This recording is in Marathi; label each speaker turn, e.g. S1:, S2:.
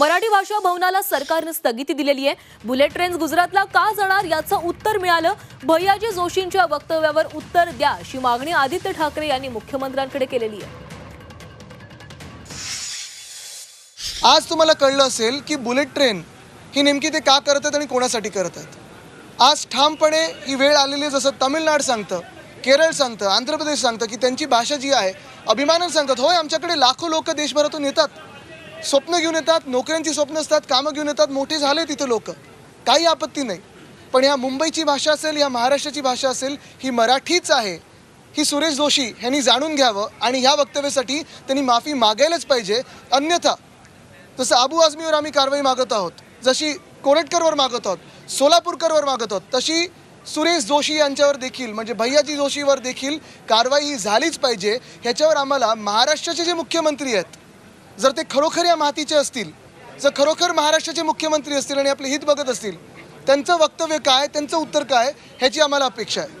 S1: मराठी भाषा भवनाला सरकारनं स्थगिती दिलेली आहे. बुलेट ट्रेन्स गुजरातला का जाणार याचं उत्तर मिळालं. भैयाजी जोशींच्या वक्तव्यावर उत्तर द्या अशी मागणी आदित्य ठाकरे यांनी मुख्यमंत्र्यांकडे केलेली आहे.
S2: आज तुम्हाला कळलं असेल की बुलेट ट्रेन ही नेमकी ते का करत आहेत आणि कोणासाठी करत आहेत. आज ठामपणे ही वेळ आलेली जसं तमिळनाडू सांगतं केरळ सांगतं आंध्र प्रदेश सांगतं की त्यांची भाषा जी आहे अभिमानानं सांगतात होय आमच्याकडे लाखो लोक देशभरातून येतात स्वप्न घेऊन येतात नोकऱ्यांची स्वप्न असतात कामं घेऊन येतात मोठे झाले तिथे लोक. काही आपत्ती नाही. पण ह्या मुंबईची भाषा असेल या महाराष्ट्राची भाषा असेल ही मराठीच आहे. ही सुरेश जोशी यांनी जाणून घ्यावं आणि ह्या वक्तव्यासाठी त्यांनी माफी मागायलाच पाहिजे. अन्यथा जसं अबू आझमीवर आम्ही कारवाई मागत आहोत जशी कोरटकरवर मागत आहोत सोलापूरकरवर मागत आहोत तशी सुरेश जोशी यांच्यावर देखील म्हणजे भैयाजी जोशीवर देखील कारवाई ही झालीच पाहिजे. ह्याच्यावर आम्हाला महाराष्ट्राचे जे मुख्यमंत्री आहेत जर ते खरोखर या मातीचे असतील जर खरोखर महाराष्ट्राचे मुख्यमंत्री असतील आणि आपले हित बघत असतील त्यांचं वक्तव्य काय त्यांचं उत्तर काय ह्याची आम्हाला अपेक्षा आहे.